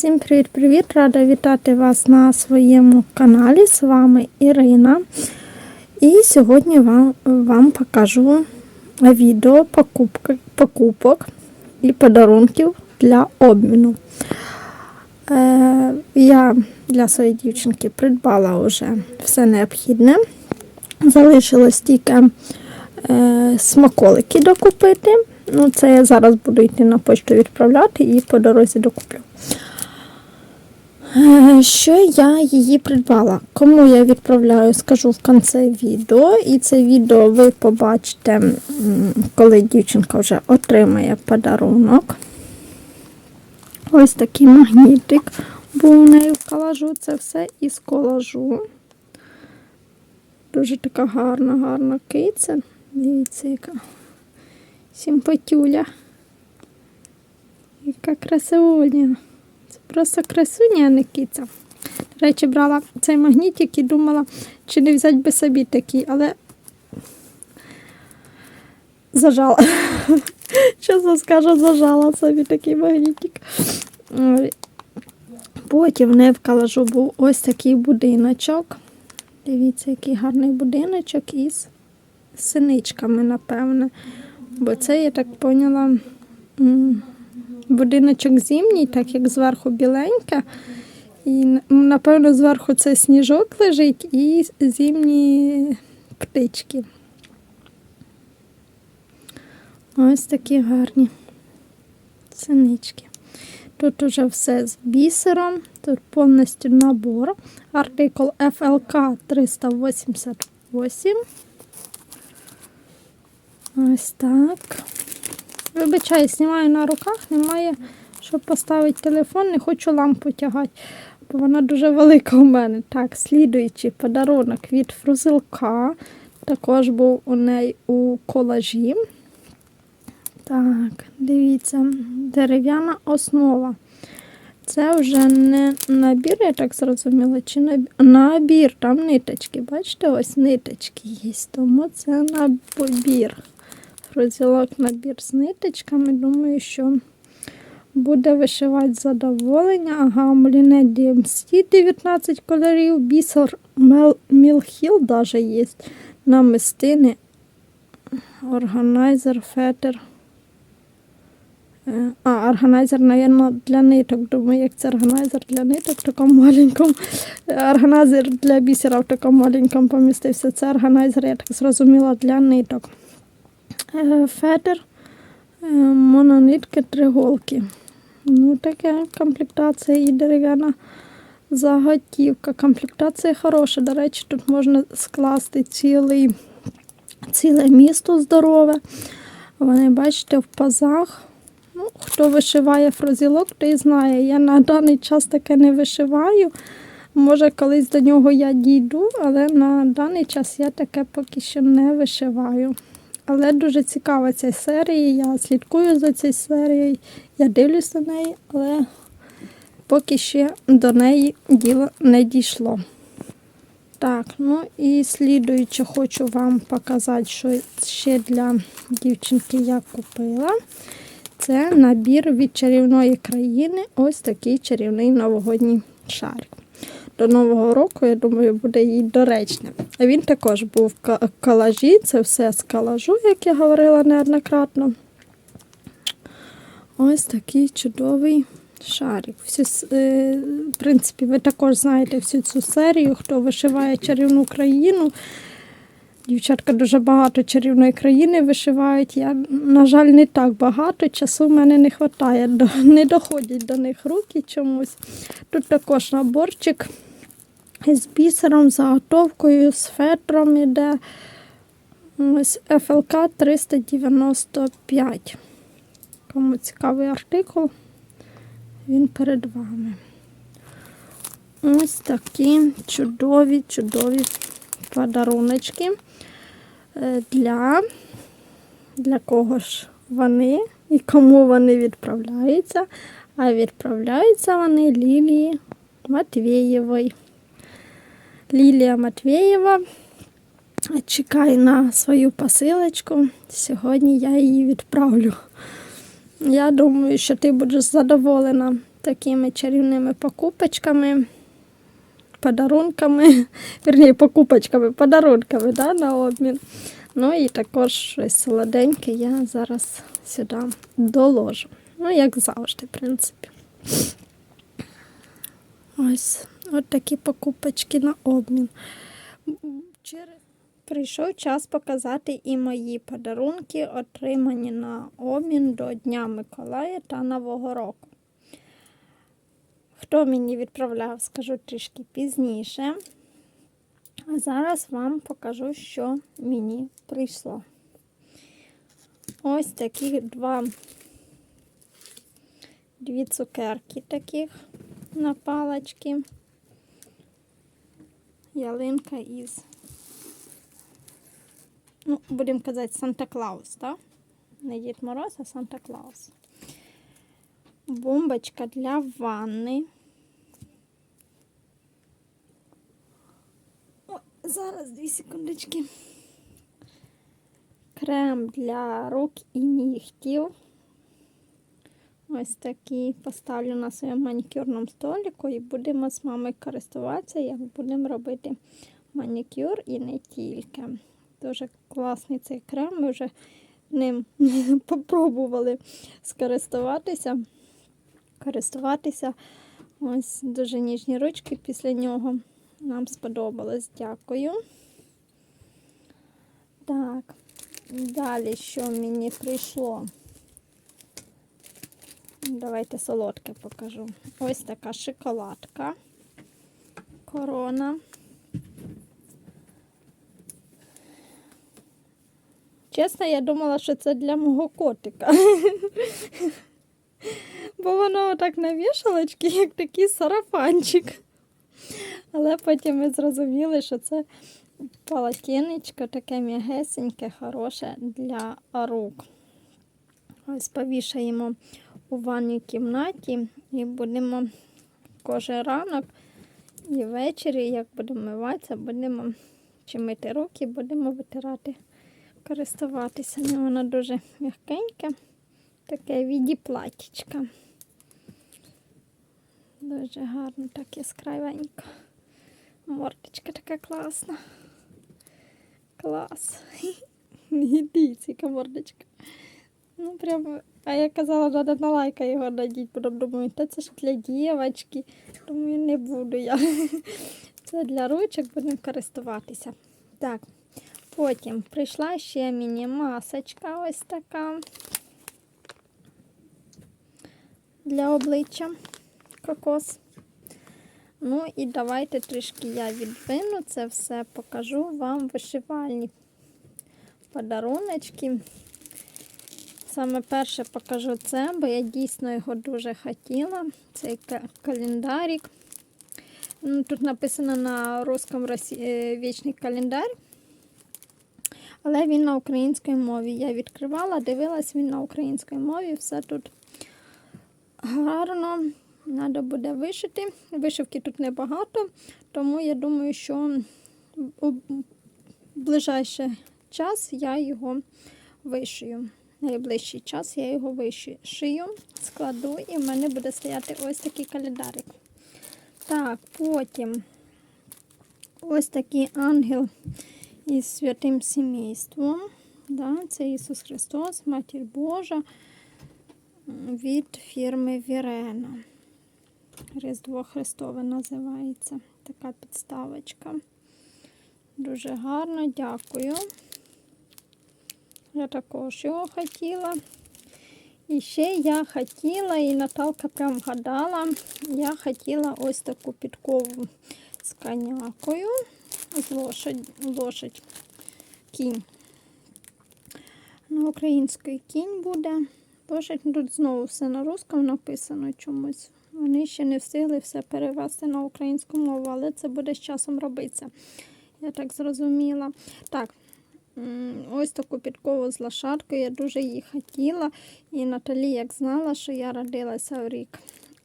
Привіт-привіт! Рада вітати вас на своєму каналі. З вами Ірина. І сьогодні вам, вам покажу відео покупки, покупок і подарунків для обміну. Е, я для своєї дівчинки придбала вже все необхідне. Залишилось тільки е, смаколики докупити. Ну, це я зараз буду йти на почту відправляти і по дорозі докуплю. Е, Що я її придбала? Кому я відправляю, скажу в кінці відео. І це відео ви побачите, коли дівчинка вже отримає подарунок. Ось такий магнітик був у неї в колажу. Це все із колажу. Дуже така гарна, гарна киця. Дивіться, яка симпатюля. Яка красивуня. Просто красуня, а не киця. До речі, брала цей магнітик і думала, чи не взяти би собі такий, але зажала. Чесно скажу, зажала собі такий магнітик. Потім в неї в був ось такий будиночок. Дивіться, який гарний будиночок із синичками, напевне. Бо це, я так поняла, будиночок зимній, так як зверху біленьке. І, напевно, зверху це сніжок лежить і зимні птички. Ось такі гарні синички. Тут уже все з бісером, тут повністю набор. Артикул FLK 388. Ось так. Вибачаю, знімаю на руках, немає, щоб поставити телефон, не хочу лампу тягати, бо вона дуже велика у мене. Так, слідуючий подарунок від фрузилка. Також був у неї у колажі. Так, дивіться, дерев'яна основа. Це вже не набір, я так зрозуміла, чи набір, там ниточки. Бачите, ось ниточки є, тому це набір. Розділок набір з ниточками. Думаю, що буде вишивати задоволення. Ага, Мліне DMC 19 кольорів, бісер Мілхіл даже є. Намистини, органайзер, фетер. Е, А, органайзер, мабуть, для ниток. Думаю, як це органайзер для ниток в такому маленькому. Органайзер для бісера в такому маленькому помістився. Це органайзер, я так зрозуміла, для ниток. Е, Фетер, е, мононитки, триголки. Ну, таке комплектація і дерев'яна заготівка. Комплектація хороша. До речі, тут можна скласти цілий, ціле місто здорове. Вони, бачите, в пазах. Ну, хто вишиває фрозілок, той знає. Я на даний час таке не вишиваю. Може, колись до нього я дійду, але на даний час я таке поки що не вишиваю. Але дуже цікава ця серія. Я слідкую за цією серією, я дивлюся на неї, але поки ще до неї діло не дійшло. Так, ну і слідуючи, хочу вам показати, що ще для дівчинки я купила. Це набір від чарівної країни. Ось такий чарівний новогодній шарик. До Нового року, я думаю, буде їй доречним. А він також був в калажі, це все з калажу, як я говорила неоднократно. Ось такий чудовий шарик. Всі, е, в принципі, ви також знаєте всю цю серію, хто вишиває чарівну країну. Дівчатка дуже багато чарівної країни вишивають. Я, на жаль, не так багато. Часу в мене не вистачає, не доходять до них руки чомусь. Тут також наборчик з бісером, заготовкою, з фетром іде. Ось ФЛК 395. Кому цікавий артикул, він перед вами. Ось такі чудові, чудові подаруночки. Е, Для, для кого ж вони і кому вони відправляються. А відправляються вони Лілії Матвєєвої. Лілія Матвєєва чекає на свою посилочку. Сьогодні я її відправлю. Я думаю, що ти будеш задоволена такими чарівними покупочками, подарунками, вірні, покупочками, подарунками да, на обмін. Ну і також щось солоденьке я зараз сюди доложу. Ну, як завжди, в принципі. Ось, от такі покупочки на обмін. Прийшов час показати і мої подарунки, отримані на обмін до Дня Миколая та Нового року. Хто мені відправляв, скажу трішки пізніше. А зараз вам покажу, що мені прийшло. Ось такі два дві цукерки таких на палочки. Ялинка із, ну, будемо казати, Санта-Клаус, так? Не Дід Мороз, а Санта-Клаус. Бомбочка для ванни. О, зараз дві секундочки. Крем для рук і нігтів. Ось такий поставлю на своєму манікюрному столику і будемо з мамою користуватися, як будемо робити манікюр і не тільки. Дуже класний цей крем. Ми вже ним попробували скористуватися. Користуватися. Ось дуже ніжні ручки після нього. Нам сподобалось. Дякую. Так, далі що мені прийшло? Давайте солодке покажу. Ось така шоколадка. Корона. Чесно, я думала, що це для мого котика. Бо воно отак на вішалочці, як такий сарафанчик. Але потім ми зрозуміли, що це полотенечко таке м'ягесеньке, хороше для рук. Ось повішаємо у ванній кімнаті і будемо кожен ранок і ввечері, як будемо миватися, будемо чи мити руки, будемо витирати, користуватися. Ну, Воно дуже м'якеньке, таке віді платічка. Дуже гарно, так яскравенько. Мордочка така класна. Клас. Дивіться, яка мордочка. Ну, прям, а я казала, треба на лайка його надіть, потім думаю, та це ж для дівчинки. Думаю, не буду я. Це для ручок будемо користуватися. Так, потім прийшла ще мені масочка ось така для обличчя кокос. Ну і давайте трішки я відвину це все, покажу вам вишивальні подаруночки. Саме перше покажу це, бо я дійсно його дуже хотіла. Цей календарик. Ну, Тут написано на русском е, вічний календар, але він на українській мові. Я відкривала, дивилась він на українській мові, все тут гарно. Треба буде вишити. Вишивки тут небагато, тому я думаю, що у ближайший час я його вишию найближчий час я його вишию, складу і в мене буде стояти ось такий календарик. Так, потім ось такий ангел із святим сімейством. Да, Це Ісус Христос, Матір Божа від фірми Вірена. Різдво Христове називається. Така підставочка. Дуже гарно, дякую. Я також його хотіла. І ще я хотіла, і Наталка прям вгадала, я хотіла ось таку підкову з конякою, з лошадь, лошадь кінь. На українській кінь буде. Лошадь тут знову все на русскому написано чомусь. Вони ще не встигли все перевести на українську мову, але це буде з часом робитися. Я так зрозуміла. Так, Ось таку підкову з лошадкою. Я дуже її хотіла. І Наталі, як знала, що я родилася в рік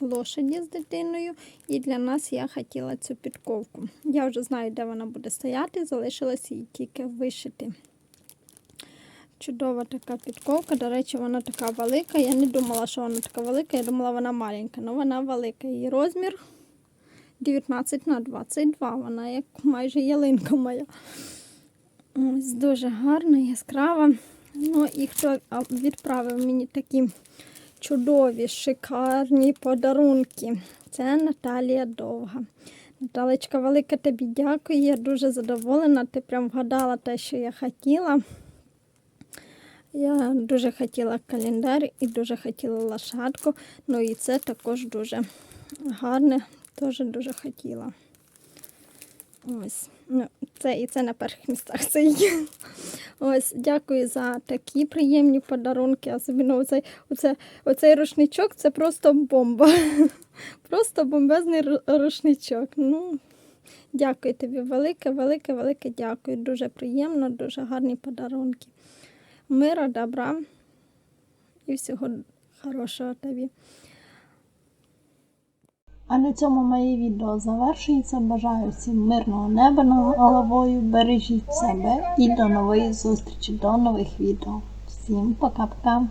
лошаді з дитиною, і для нас я хотіла цю підковку. Я вже знаю, де вона буде стояти, залишилось її тільки вишити. Чудова така підковка. До речі, вона така велика. Я не думала, що вона така велика, я думала, вона маленька, але вона велика. Її розмір 19 на 22. Вона як майже ялинка моя. Ось дуже гарна, яскрава. Ну і хто відправив мені такі чудові, шикарні подарунки. Це Наталія Довга. Наталечка, велике тобі дякую. Я дуже задоволена. Ти прям вгадала те, що я хотіла. Я дуже хотіла календар і дуже хотіла лошадку. Ну і це також дуже гарне, теж дуже хотіла. Ось. Ну, це і це на перших місцях це є. Ось, дякую за такі приємні подарунки. Особливо оцей, оце, оцей рушничок це просто бомба. Просто бомбезний рушничок. Ну, дякую тобі, велике, велике, велике дякую. Дуже приємно, дуже гарні подарунки. Мира, добра і всього хорошого тобі. А на цьому моє відео завершується. Бажаю всім мирного неба над головою. Бережіть себе і до нової зустрічі, до нових відео. Всім пока-пока.